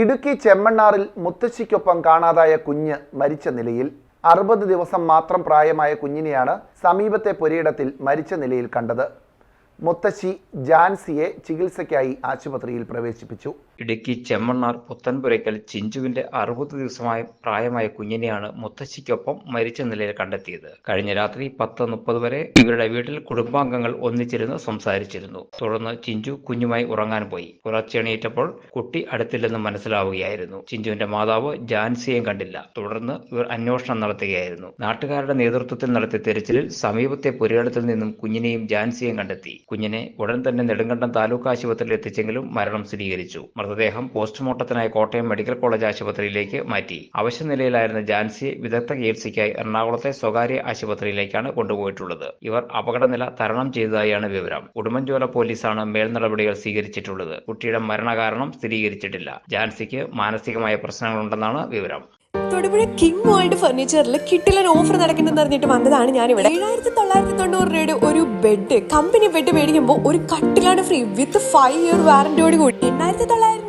ഇടുക്കി ചെമ്മണ്ണാറിൽ മുത്തശ്ശിക്കൊപ്പം കാണാതായ കുഞ്ഞ് മരിച്ച നിലയിൽ അറുപത് ദിവസം മാത്രം പ്രായമായ കുഞ്ഞിനെയാണ് സമീപത്തെ പുരയിടത്തിൽ മരിച്ച നിലയിൽ കണ്ടത്. മുത്തശ്ശി ജാൻസിയെ ചികിത്സയ്ക്കായി ആശുപത്രിയിൽ പ്രവേശിപ്പിച്ചു. ഇടുക്കി ചെമ്മണ്ണാർ പുത്തൻപുരയ്ക്കൽ ചിഞ്ചുവിന്റെ അറുപത് ദിവസമായ പ്രായമായ കുഞ്ഞിനെയാണ് മുത്തശ്ശിക്കൊപ്പം മരിച്ച നിലയിൽ കണ്ടെത്തിയത്. കഴിഞ്ഞ രാത്രി പത്ത് മുപ്പത് വരെ ഇവരുടെ വീട്ടിൽ കുടുംബാംഗങ്ങൾ ഒന്നിച്ചിരുന്ന് സംസാരിച്ചിരുന്നു. തുടർന്ന് ചിഞ്ചു കുഞ്ഞുമായി ഉറങ്ങാൻ പോയി. പുലർച്ചെണീറ്റപ്പോൾ കുട്ടി അടുത്തില്ലെന്ന് മനസ്സിലാവുകയായിരുന്നു. ചിഞ്ചുവിന്റെ മാതാവ് ജാൻസിയെയും കണ്ടില്ല. തുടർന്ന് ഇവർ അന്വേഷണം നടത്തുകയായിരുന്നു. നാട്ടുകാരുടെ നേതൃത്വത്തിൽ നടത്തിയ തെരച്ചിലിൽ സമീപത്തെ പുരയിടത്തിൽ നിന്നും കുഞ്ഞിനെയും ജാൻസിയെയും കണ്ടെത്തി. കുഞ്ഞിനെ ഉടൻ തന്നെ നെടുങ്കണ്ടം താലൂക്ക് ആശുപത്രിയിൽ എത്തിച്ചെങ്കിലും മരണം സ്ഥിരീകരിച്ചു. മൃതദേഹം പോസ്റ്റ്മോർട്ടത്തിനായി കോട്ടയം മെഡിക്കൽ കോളേജ് ആശുപത്രിയിലേക്ക് മാറ്റി. അവശനിലയിലായിരുന്ന ജാൻസിയെ വിദഗ്ധ ചികിത്സയ്ക്കായി എറണാകുളത്തെ സ്വകാര്യ ആശുപത്രിയിലേക്കാണ് കൊണ്ടുപോയിട്ടുള്ളത്. ഇവർ അപകടനില തരണം ചെയ്തതായാണ് വിവരം. ഉടുമ്പൻചോല പോലീസാണ് മേൽനടപടികൾ സ്വീകരിച്ചിട്ടുള്ളത്. കുട്ടിയുടെ മരണകാരണം സ്ഥിരീകരിച്ചിട്ടില്ല. ജാൻസിക്ക് മാനസികമായ പ്രശ്നങ്ങളുണ്ടെന്നാണ് വിവരം. തൊടുപുഴ കിങ് വേൾഡ് ഫർണിച്ചറിൽ കിട്ടിലൻ ഓഫർ നടക്കുന്നെന്ന് അറിഞ്ഞിട്ട് വന്നതാണ് ഞാൻ ഇവിടെ ഏഴായിരത്തി തൊള്ളായിരത്തി തൊണ്ണൂറ് രൂപയുടെ ഒരു ബെഡ് കമ്പനി ബെഡ് മേടിക്കുമ്പോൾ ഒരു കട്ടിലാണ് ഫ്രീ വിത്ത് ഫൈവ് ഇയർ വാറന്റിയോട് കൂടി. എണ്ണായിരത്തി തൊള്ളായിരം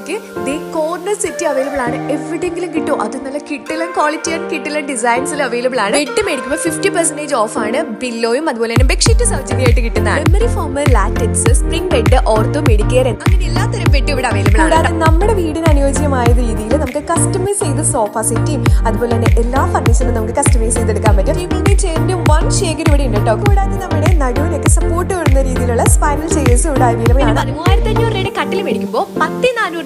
രൂപയ്ക്ക് ദേ കോർണർ സെറ്റ് അവൈലബിൾ ആണ്. എവിടെയെങ്കിലും കിട്ടും? അത് നല്ല കിട്ടിലും ക്വാളിറ്റി ആൻഡ് കിട്ടിലും ഡിസൈൻസിൽ അവൈലബിൾ ആണ്. ബെഡ് മേടിക്കുമ്പോൾ ഫിഫ്റ്റി പെർസെന്റേജ് ഓഫ് ആണ്. ബില്ലോയും അതുപോലെ തന്നെ ബെഡ്ഷീറ്റ് സൗജന്യമായിട്ട് കിട്ടുന്നതാണ്. Memory foam latex spring bed ortho medicare അങ്ങനെ എല്ലാത്തരം ബെഡ് ഇവിടെ അവൈലബിൾ ആണ്. നമ്മുടെ വീടിന് അനുയോജ്യമായ രീതിയിൽ നമുക്ക് കസ്റ്റമൈസ് ചെയ്ത് സോഫ സെറ്റും അതുപോലെ തന്നെ എല്ലാ ഫർണിച്ചറും നമുക്ക് കസ്റ്റമൈസ് ചെയ്തെടുക്കാൻ പറ്റും. ടേബിളിന്റെ ചെയറിന്റെ വൺ ഷേക്കർ ഇവിടെ ഉണ്ട് കേട്ടോ കൂടാതെ നമ്മുടെ നടുവിനൊക്കെ സപ്പോർട്ട് വരുന്ന രീതിയിലുള്ള സ്പൈനൽ ചെയേഴ്സ് ഇവിടെ അവൈലബിൾ ആണ്. മൂവായിരത്തി അഞ്ഞൂറ് രൂപയുടെ കട്ടിൽ മേടിക്കുമ്പോൾ പത്ത്